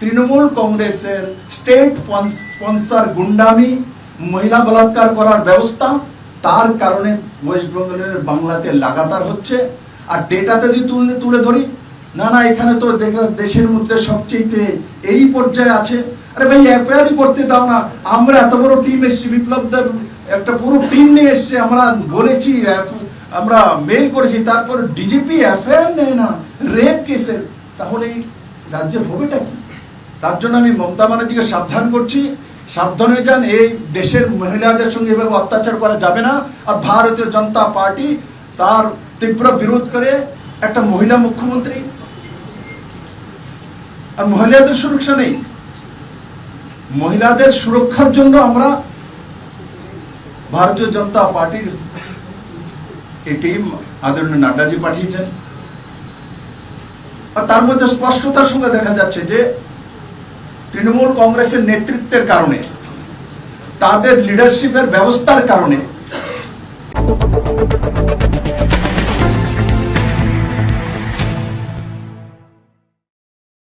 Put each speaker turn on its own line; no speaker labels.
তৃণমূল কংগ্রেসের state sponsor গুন্ডামি, মহিলা বলাৎকার করার ব্যবস্থা, তার কারণে ওয়েস্ট বেঙ্গলের বাংলাতে লাগাতার হচ্ছে। আর ডেটাতে যদি তুলে তুলে ধরি, না না, এখানে তো দেখলাম দেশের মধ্যে সবচেয়ে এই পর্যায়ে আছে। আরে ভাই এফআইআরই করতে দাও না। আমরা এত বড় টিম এসেছি, বিপ্লব দেব একটা পুরো টিম নিয়ে এসছে। আমরা বলেছি আমরা মেল করেছি, তারপর ডিজিপি এফআইআর নেয় না রেপ কেসের তাহলে রাজ্যের হবেটা কি? তার জন্য আমি মমতা ব্যানার্জিকে সাবধান করছি। সাবধান হয়ে যান, এই দেশের মহিলাদের সঙ্গে এভাবে অত্যাচার করা যাবে না। আর ভারতীয় জনতা পার্টি তার তীব্র বিরোধ করে একটা মহিলা মুখ্যমন্ত্রী। আর মহিলাদের সুরক্ষা নেই। মহিলাদের সুরক্ষার জন্য আমরা ভারতীয় জনতা পার্টির এই টিম আদরণীয় নাড্ডাজি পাঠিয়েছেন। আর তার মধ্যে স্পষ্টতার সঙ্গে দেখা যাচ্ছে যে তৃণমূল কংগ্রেসের নেতৃত্বের কারণে তাদের লিডারশিপের ব্যবস্থার কারণে।